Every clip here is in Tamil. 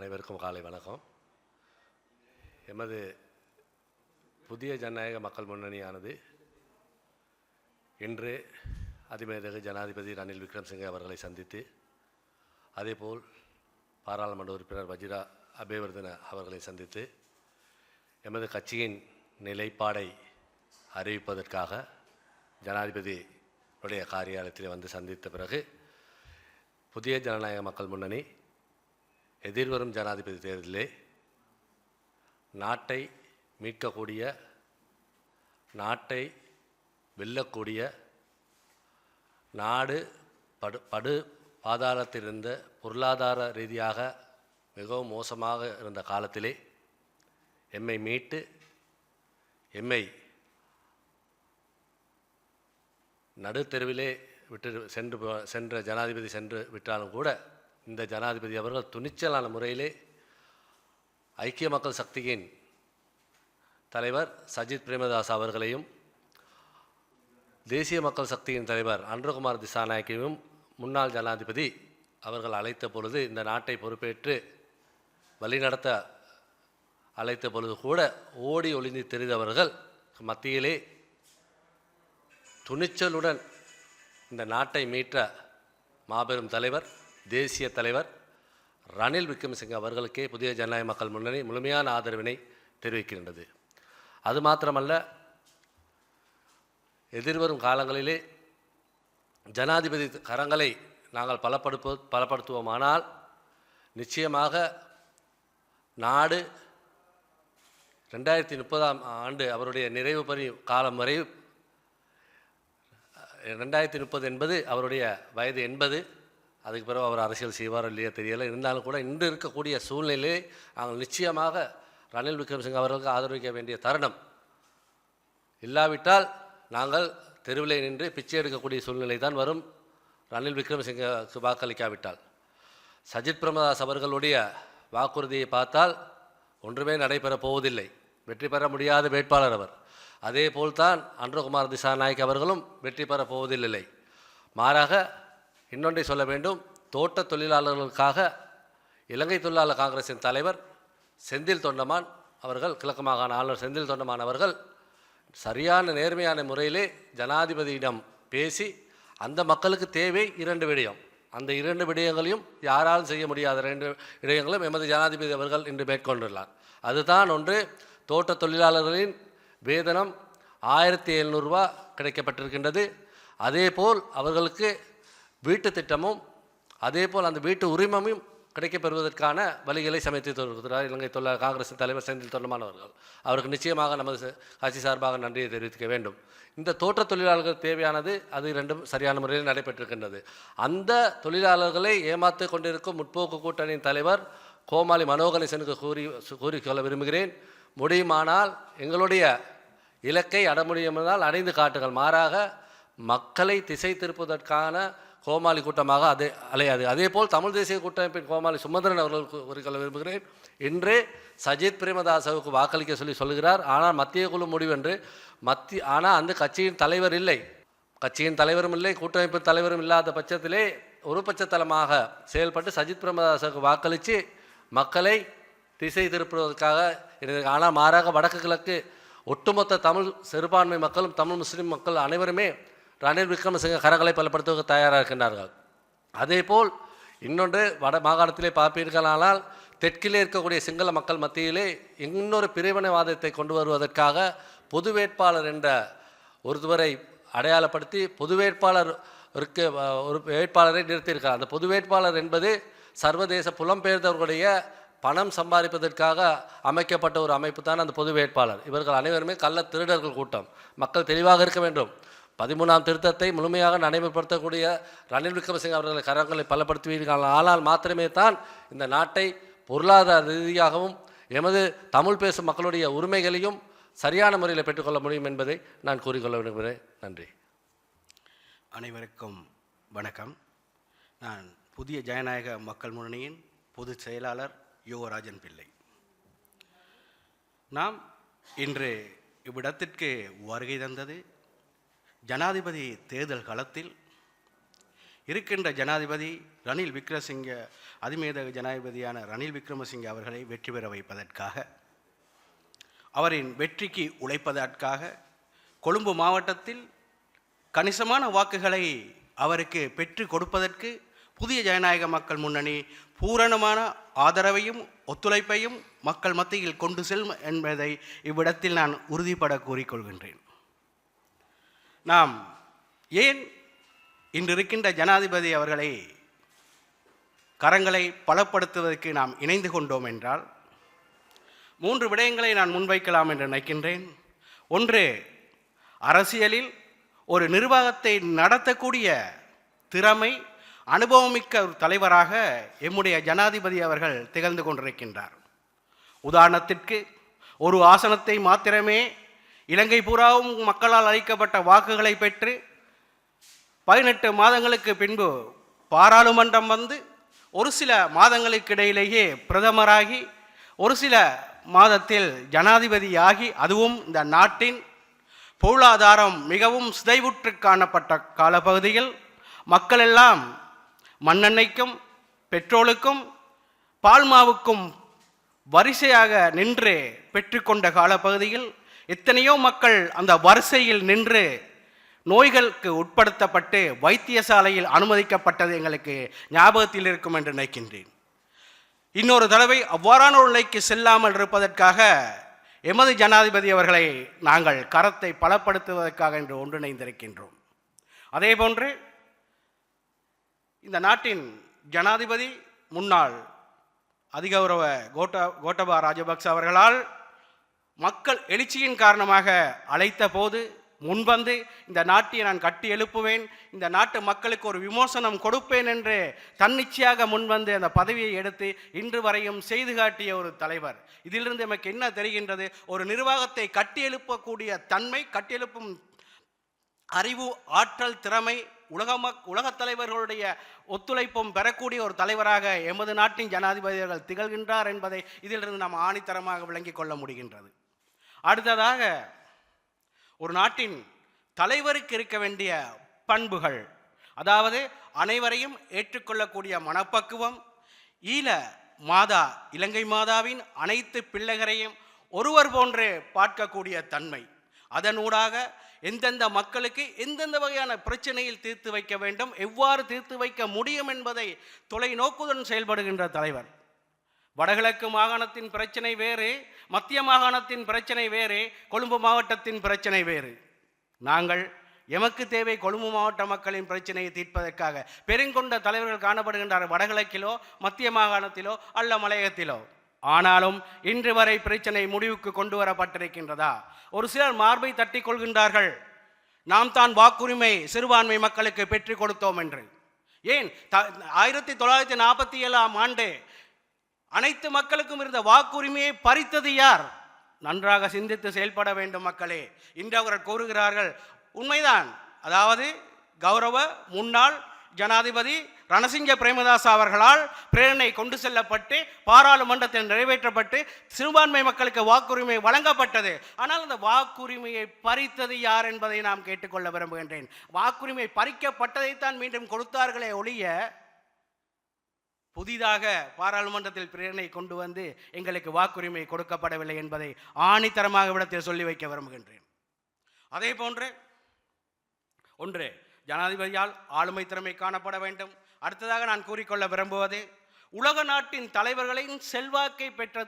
அனைவருக்கும் காலை வணக்கம். எமது புதிய ஜனநாயக மக்கள் முன்னணியானது இன்று அதிமேதகு ஜனாதிபதி ரணில் விக்ரம்சிங்கே அவர்களை சந்தித்து அதேபோல் பாராளுமன்ற உறுப்பினர் வஜிரா அபேவர்தன அவர்களை சந்தித்து எமது கட்சியின் நிலைப்பாடை அறிவிப்பதற்காக ஜனாதிபதியுடைய காரியாலயத்தில் வந்து சந்தித்த பிறகு புதிய ஜனநாயக மக்கள் முன்னணி எதிர்வரும் ஜனாதிபதி தேர்தலிலே நாட்டை மீட்கக்கூடிய நாட்டை வெல்லக்கூடிய நாடு படு படு பாதாளத்திலிருந்த பொருளாதார ரீதியாக மிகவும் மோசமாக இருந்த காலத்திலே எம்மை மீட்டு எம்மை நடுத்தெருவிலே விட்டு சென்று போ- சென்ற ஜனாதிபதி சென்று விட்டாலும் கூட இந்த ஜனாதிபதி அவர்கள் துணிச்சலான முறையிலே ஐக்கிய மக்கள் சக்தியின் தலைவர் சஜித் பிரேமதாஸ் அவர்களையும் தேசிய மக்கள் சக்தியின் தலைவர் அன்றகுமார் திசாநாயக்கையும் முன்னாள் ஜனாதிபதி அவர்கள் அழைத்த பொழுது இந்த நாட்டை பொறுப்பேற்று வழிநடத்த அழைத்த பொழுது கூட ஓடி ஒளிந்து தெரிந்தவர்கள் மத்தியிலே துணிச்சலுடன் இந்த நாட்டை மீட்ட மாபெரும் தலைவர் தேசிய தலைவர் ரணில் விக்ரமசிங்க அவர்களுக்கே புதிய ஜனநாயக மக்கள் முன்னணி முழுமையான ஆதரவினை தெரிவிக்கின்றது. அது மாத்திரமல்ல எதிர்வரும் காலங்களிலே ஜனாதிபதி கரங்களை நாங்கள் பலப்படுப்ப பலப்படுத்துவோமானால் நிச்சயமாக நாடு ரெண்டாயிரத்தி முப்பதாம் ஆண்டு அவருடைய நிறைவு பணி காலம் வரை ரெண்டாயிரத்தி முப்பது என்பது அவருடைய வயது எண்பது அதுக்கு பிறகு அவர் அரசியல் செய்வாரோ இல்லையோ தெரியலை. இருந்தாலும் கூட இன்று இருக்கக்கூடிய சூழ்நிலையை நாங்கள் நிச்சயமாக ரணில் விக்ரமசிங் அவர்களுக்கு ஆதரவிக்க வேண்டிய தருணம். இல்லாவிட்டால் நாங்கள் தெருவிலே நின்று பிச்சை எடுக்கக்கூடிய சூழ்நிலை தான் வரும். ரணில் விக்ரமசிங்கக்கு வாக்களிக்காவிட்டால். சஜித் பிரமதாஸ் அவர்களுடைய வாக்குறுதியை பார்த்தால் ஒன்றுமே நடைபெறப் போவதில்லை. வெற்றி பெற முடியாத வேட்பாளர் அவர். அதே போல்தான் அன்றகுமார் திசாநாயக் அவர்களும் வெற்றி பெறப் போவதில்லை. மாறாக இன்னொன்றை சொல்ல வேண்டும். தோட்ட தொழிலாளர்களுக்காக இலங்கை தொழிலாளர் காங்கிரசின் தலைவர் செந்தில் தொண்டமான் அவர்கள் கிழக்கு மாகாண ஆளுநர் செந்தில் தொண்டமான் அவர்கள் சரியான நேர்மையான முறையிலே ஜனாதிபதியிடம் பேசி அந்த மக்களுக்கு தேவை இரண்டு விடயம். அந்த இரண்டு விடயங்களையும் யாராலும் செய்ய முடியாத ரெண்டு விடயங்களும் எமது ஜனாதிபதி அவர்கள் இன்று மேற்கொண்டுள்ளார். அதுதான் ஒன்று தோட்ட தொழிலாளர்களின் வேதனம் ஆயிரத்தி எழுநூறுரூவா கிடைக்கப்பட்டிருக்கின்றது. அதேபோல் அவர்களுக்கு வீட்டு திட்டமும் அதேபோல் அந்த வீட்டு உரிமமும் கிடைக்கப்பெறுவதற்கான வழிகளை சமைத்து தருகிறார் இலங்கை தொழிலாளர் காங்கிரஸ் தலைவர் செந்தில் தொண்டமான் அவருக்கு நிச்சயமாக நமது கட்சி சார்பாக நன்றியை தெரிவிக்க வேண்டும். இந்த தோட்ட தொழிலாளர்கள் தேவையானது அது இரண்டும் சரியான முறையில் நடைபெற்றிருக்கின்றது. அந்த தொழிலாளர்களை ஏமாத்து கொண்டிருக்கும் முற்போக்கு கூட்டணியின் தலைவர் கோமாளி மனோகணேசனுக்கு கூறி கூறிக்கொள்ள விரும்புகிறேன். முடியுமானால் எங்களுடைய இலக்கை அட முடியுமானால் அடைந்து காட்டுங்கள். மாறாக மக்களை திசை திருப்பதற்கான கோமாளி கூட்டமாக அதே அலையாது. அதேபோல் தமிழ் தேசிய கூட்டமைப்பின் கோமாளி சுமந்திரன் அவர்களுக்கு கூறிக்கொள்ள விரும்புகிறேன். இன்றே சஜித் பிரேமதாசவுக்கு வாக்களிக்க சொல்லி சொல்கிறார் ஆனால் மத்திய குழு முடிவென்று மத்திய ஆனால் அந்த கட்சியின் தலைவர் இல்லை. கட்சியின் தலைவரும் இல்லை கூட்டமைப்பு தலைவரும் இல்லாத பட்சத்திலே ஒரு பட்சத்தலமாக செயல்பட்டு சஜித் பிரேமதாசவுக்கு வாக்களித்து மக்களை திசை திருப்புவதற்காக ஆனால் மாறாக வடக்கு கிழக்கு ஒட்டுமொத்த தமிழ் சிறுபான்மை மக்களும் தமிழ் முஸ்லீம் மக்கள் அனைவருமே ரணில் விக்ரமசிங்க கரங்களை பலப்படுத்துவதற்கு தயாராக இருக்கின்றார்கள் அதேபோல் இன்னொன்று வட மாகாணத்திலே பார்ப்பீர்களானால் தெற்கிலே இருக்கக்கூடிய சிங்கள மக்கள் மத்தியிலே இன்னொரு பிரிவினைவாதத்தை கொண்டு வருவதற்காக பொது வேட்பாளர் என்ற ஒருவரை அடையாளப்படுத்தி பொது வேட்பாளர் இருக்க ஒரு வேட்பாளரை நிறுத்தியிருக்கார் அந்த பொது வேட்பாளர் என்பது சர்வதேச புலம்பெயர்ந்தவர்களுடைய பணம் சம்பாதிப்பதற்காக அமைக்கப்பட்ட ஒரு அமைப்பு தான் அந்த பொது வேட்பாளர். இவர்கள் அனைவருமே கள்ள திருடர்கள் கூட்டம். மக்கள் தெளிவாக இருக்க வேண்டும். பதிமூணாம் திருத்தத்தை முழுமையாக நடைமுறைப்படுத்தக்கூடிய ரணில் விக்ரமசிங்க அவர்களை கரங்களை பலப்படுத்துவீர்கள். ஆனால் மாத்திரமே தான் இந்த நாட்டை பொருளாதார ரீதியாகவும் எமது தமிழ் பேசும் மக்களுடைய உரிமைகளையும் சரியான முறையில் பெற்றுக்கொள்ள முடியும் என்பதை நான் கூறிக்கொள்ள விரும்புகிறேன். நன்றி. அனைவருக்கும் வணக்கம். நான் புதிய ஜனநாயக மக்கள் முன்னணியின் பொதுச் செயலாளர் யுவராஜன் பிள்ளை. நாம் இன்று இவ்விடத்திற்கு வருகை தந்தது ஜனாதிபதி தேர்தல் களத்தில் இருக்கின்ற ஜனாதிபதி ரணில் விக்ரமசிங்க அதிமேதக ஜனாதிபதியான ரணில் விக்ரமசிங்க அவர்களை வெற்றி பெற வைப்பதற்காக அவரின் வெற்றிக்கு உழைப்பதற்காக கொழும்பு மாவட்டத்தில் கணிசமான வாக்குகளை அவருக்கு பெற்று கொடுப்பதற்கு புதிய ஜனநாயக மக்கள் முன்னணி பூரணமான ஆதரவையும் ஒத்துழைப்பையும் மக்கள் மத்தியில் கொண்டு செல்லும் என்பதை இவ்விடத்தில் நான் உறுதிபட கூறிக்கொள்கின்றேன். நாம் ஏன் இன்று இருக்கின்ற ஜனாதிபதி அவர்களை கரங்களை பலப்படுத்துவதற்கு நாம் இணைந்து கொண்டோம் என்றால் மூன்று விடயங்களை நான் முன்வைக்கலாம் என்று நினைக்கின்றேன். ஒன்று அரசியலில் ஒரு நிர்வாகத்தை நடத்தக்கூடிய திறமை அனுபவமிக்க ஒரு தலைவராக எம்முடைய ஜனாதிபதி அவர்கள் திகழ்ந்து கொண்டிருக்கின்றார். உதாரணத்திற்கு ஒரு ஆசனத்தை மாத்திரமே இலங்கை பூராவும் மக்களால் அளிக்கப்பட்ட வாக்குகளை பெற்று பதினெட்டு மாதங்களுக்கு பின்பு பாராளுமன்றம் வந்து ஒரு சில மாதங்களுக்கு இடையிலேயே பிரதமராகி ஒரு சில மாதத்தில் ஜனாதிபதியாகி அதுவும் இந்த நாட்டின் பொருளாதாரம் மிகவும் சிதைவுற்று காணப்பட்ட காலப்பகுதியில் மக்கள் எல்லாம் மண்ணெண்ணெய்க்கும் பெட்ரோலுக்கும் பால்மாவுக்கும் வரிசையாக நின்று பெற்றுக்கொண்ட காலப்பகுதியில் எத்தனையோ மக்கள் அந்த வரிசையில் நின்று நோய்களுக்கு உட்படுத்தப்பட்டு வைத்தியசாலையில் அனுமதிக்கப்பட்டது எங்களுக்கு ஞாபகத்தில் இருக்கும் என்று நினைக்கின்றேன். இன்னொரு தடவை அவ்வாறான ஒரு நிலைக்கு செல்லாமல் இருப்பதற்காக எமது ஜனாதிபதி அவர்களை நாங்கள் கரத்தை பலப்படுத்துவதற்காக என்று ஒன்றிணைந்திருக்கின்றோம். அதேபோன்று இந்த நாட்டின் ஜனாதிபதி முன்னாள் அதிகௌரவ கோட்ட கோட்டபா ராஜபக்ச அவர்களால் மக்கள் எழுச்சியின் காரணமாக அழைத்த போது முன்வந்து இந்த நாட்டை நான் கட்டி எழுப்புவேன் இந்த நாட்டு மக்களுக்கு ஒரு விமோசனம் கொடுப்பேன் என்று தன்னிச்சையாக முன்வந்து அந்த பதவியை எடுத்து இன்று வரையும் செய்து காட்டிய ஒரு தலைவர். இதிலிருந்து நமக்கு என்ன தெரிகின்றது? ஒரு நிர்வாகத்தை கட்டி எழுப்பக்கூடிய தன்மை கட்டியெழுப்பும் அறிவு ஆற்றல் திறமை உலகமக் உலகத் தலைவர்களுடைய ஒத்துழைப்பும் பெறக்கூடிய ஒரு தலைவராக எமது நாட்டின் ஜனாதிபதியர்கள் திகழ்கின்றார் என்பதை இதிலிருந்து நாம் ஆணித்தரமாக விளங்கிக் கொள்ள முடிகின்றது. அடுத்ததாக ஒரு நாட்டின் தலைவருக்கு இருக்க வேண்டிய பண்புகள். அதாவது அனைவரையும் ஏற்றுக்கொள்ளக்கூடிய மனப்பக்குவம் ஈழ மாதா இலங்கை மாதாவின் அனைத்து பிள்ளைகளையும் ஒருவர் போன்று பார்க்கக்கூடிய தன்மை. அதனூடாக எந்தெந்த மக்களுக்கு எந்தெந்த வகையான பிரச்சனையில் தீர்த்து வைக்க வேண்டும் எவ்வாறு தீர்த்து வைக்க முடியும் என்பதை தொலைநோக்குடன் செயல்படுகின்ற தலைவர். வடகிழக்கு மாகாணத்தின் பிரச்சனை வேறு மத்திய மாகாணத்தின் பிரச்சனை வேறு கொழும்பு மாவட்டத்தின் பிரச்சனை வேறு. நாங்கள் எமக்கு தேவை கொழும்பு மாவட்ட மக்களின் பிரச்சனையை தீர்ப்பதற்காக பெருங்கொண்ட தலைவர்கள் காணப்படுகின்றார் வடகிழக்கிலோ மத்திய மாகாணத்திலோ அல்ல மலையகத்திலோ. ஆனாலும் இன்று வரை பிரச்சனை முடிவுக்கு கொண்டு வரப்பட்டிருக்கின்றதா? ஒரு சிலர் மார்பை தட்டி கொள்கின்றார்கள். நாம் தான் வாக்குரிமை சிறுபான்மை மக்களுக்கு பெற்றுக் கொடுத்தோம் என்று. ஏன்? த- ஆயிரத்தி தொள்ளாயிரத்தி நாற்பத்தி ஏழாம் ஆண்டு அனைத்து மக்களுக்கும் இருந்த வாக்குரிமையை பறித்தது யார்? நன்றாக சிந்தித்து செயல்பட வேண்டும் மக்களே இன்று அவர்கள் கூறுகிறார்கள் உண்மைதான். அதாவது கௌரவ முன்னாள் ஜனாதிபதி ரணசிங்க பிரேமதாஸ் அவர்களால் பிரேரணை கொண்டு செல்லப்பட்டு பாராளுமன்றத்தில் நிறைவேற்றப்பட்டு சிறுபான்மை மக்களுக்கு வாக்குரிமை வழங்கப்பட்டது. ஆனால் அந்த வாக்குரிமையை பறித்தது யார் என்பதை நாம் கேட்டுக்கொள்ள விரும்புகின்றேன். வாக்குரிமை பறிக்கப்பட்டதைத்தான் மீண்டும் கொடுத்தார்களே ஒழிய புதிதாக பாராளுமன்றத்தில் பிரேரணை கொண்டு வந்து எங்களுக்கு வாக்குரிமை கொடுக்கப்படவில்லை என்பதை ஆணித்தரமாக விடத்தில் சொல்லி வைக்க விரும்புகின்றேன். அதே போன்று ஒன்று ஜனாதிபதியால் ஆளுமை திறமை காணப்பட வேண்டும். அடுத்ததாக நான் கூறிக்கொள்ள விரும்புவது உலக நாட்டின் தலைவர்களின் செல்வாக்கை பெற்ற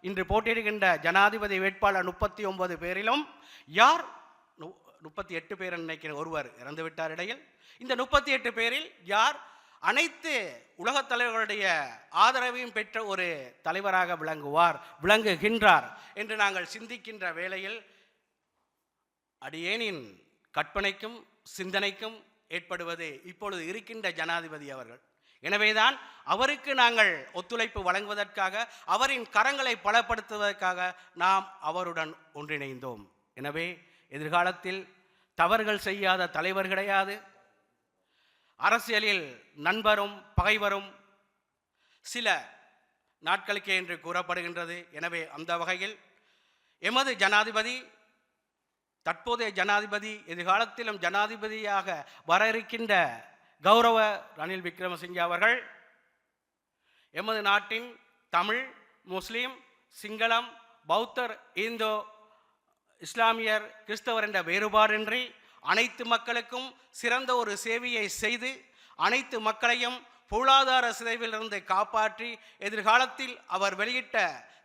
இன்று போட்டியிடுகின்ற ஜனாதிபதி வேட்பாளர் முப்பத்தி ஒன்பது பேரிலும் யார் நு- முப்பத்தி எட்டு பேர் நினைக்கிற ஒருவர் இறந்துவிட்டார் இடையில். இந்த முப்பத்தி எட்டு பேரில் யார் அனைத்து உலகத் தலைவர்களுடைய ஆதரவையும் பெற்ற ஒரு தலைவராக விளங்குவார் விளங்குகின்றார் என்று நாங்கள் சிந்திக்கின்ற வேளையில் அடியேனின் கற்பனைக்கும் சிந்தனைக்கும் ஏற்படுவது இப்பொழுது இருக்கின்ற ஜனாதிபதி அவர்கள். எனவேதான் அவருக்கு நாங்கள் ஒத்துழைப்பு வழங்குவதற்காக அவரின் கரங்களை பலப்படுத்துவதற்காக நாம் அவருடன் ஒன்றிணைந்தோம். எனவே எதிர்காலத்தில் தவறுகள் செய்யாத தலைவர் கிடையாது. அரசியலில் நண்பரும் பகைவரும் சில நாட்களுக்கே என்று கூறப்படுகின்றது. எனவே அந்த வகையில் எமது ஜனாதிபதி தற்போதைய ஜனாதிபதி எதிர்காலத்திலும் ஜனாதிபதியாக வர இருக்கின்ற கௌரவ ரணில் விக்ரமசிங்கே அவர்கள் எமது நாட்டின் தமிழ் முஸ்லீம் சிங்களம் பௌத்தர் இந்தோ இஸ்லாமியர் கிறிஸ்தவர் என்ற வேறுபாடின்றி அனைத்து மக்களுக்கும் சிறந்த ஒரு சேவையை செய்து அனைத்து மக்களையும் பொருளாதார சிதைவிலிருந்து காப்பாற்றி எதிர்காலத்தில் அவர் வெளியிட்ட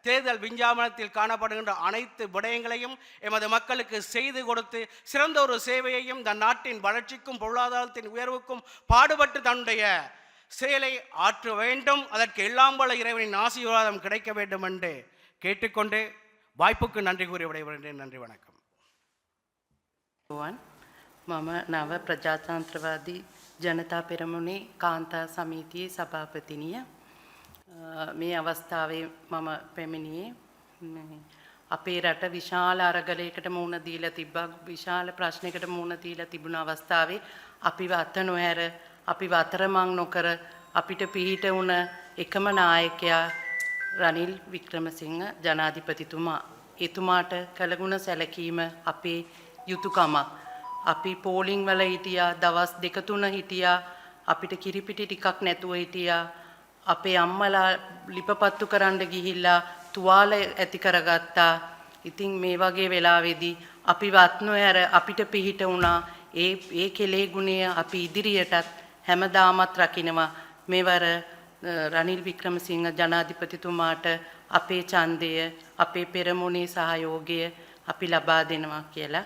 தேர்தல் விஞ்ஞாபனத்தில் காணப்படுகின்ற அனைத்து விடயங்களையும் எமது மக்களுக்கு செய்து கொடுத்து சிறந்த ஒரு சேவையையும் தன் நாட்டின் வளர்ச்சிக்கும் பொருளாதாரத்தின் உயர்வுக்கும் பாடுபட்டு தன்னுடைய செயலை ஆற்ற வேண்டும். அதற்கு எல்லாம் பல இறைவனின் ஆசீர்வாதம் கிடைக்க வேண்டும் என்று கேட்டுக்கொண்டு வாய்ப்புக்கு நன்றி கூறி விடைபெறுகிறேன். நன்றி வணக்கம். மம நவ பிரஜாதந்திரவாதி ජනතා පෙරමුණේ කාන්තා සමීතියේ සභාපතිනිය. අ, මේ අවස්ථාවේ මම පැමිණියේ. මේ අපේ රට විශාල අරගලයකට මුහුණ දීලා තිබ්බා. විශාල ප්‍රශ්නයකට මුහුණ දීලා තිබුණ අවස්ථාවේ අපිව අත නොහැර අපිව අතරමං නොකර අපිට පිහිට වුණ එකම නායකයා රනිල් වික්‍රමසිංහ ජනාධිපතිතුමා. එතුමාට කළගුණ සැලකීම අපේ යුතුකමක්. අපි පෝලිං වල හිටියා දවස් දෙක තුන හිටියා අපිට කිරිපිටි ටිකක් නැතුව හිටියා අපේ අම්මලා ලිපපත්තු කරන්න ගිහිල්ලා තුවාල ඇති කරගත්තා. ඉතින් මේ වගේ වෙලාවේදී අපි වත් නොහැර අපිට පිහිට වුණා. ඒ ඒ කෙලේ ගුණය අපි ඉදිරියටත් හැමදාමත් රකින්නවා. මෙවර අ, රනිල් වික්‍රමසිංහ ජනාධිපතිතුමාට අපේ ඡන්දය අපේ පෙරමුණේ සහයෝගය අපි ලබා දෙනවා කියලා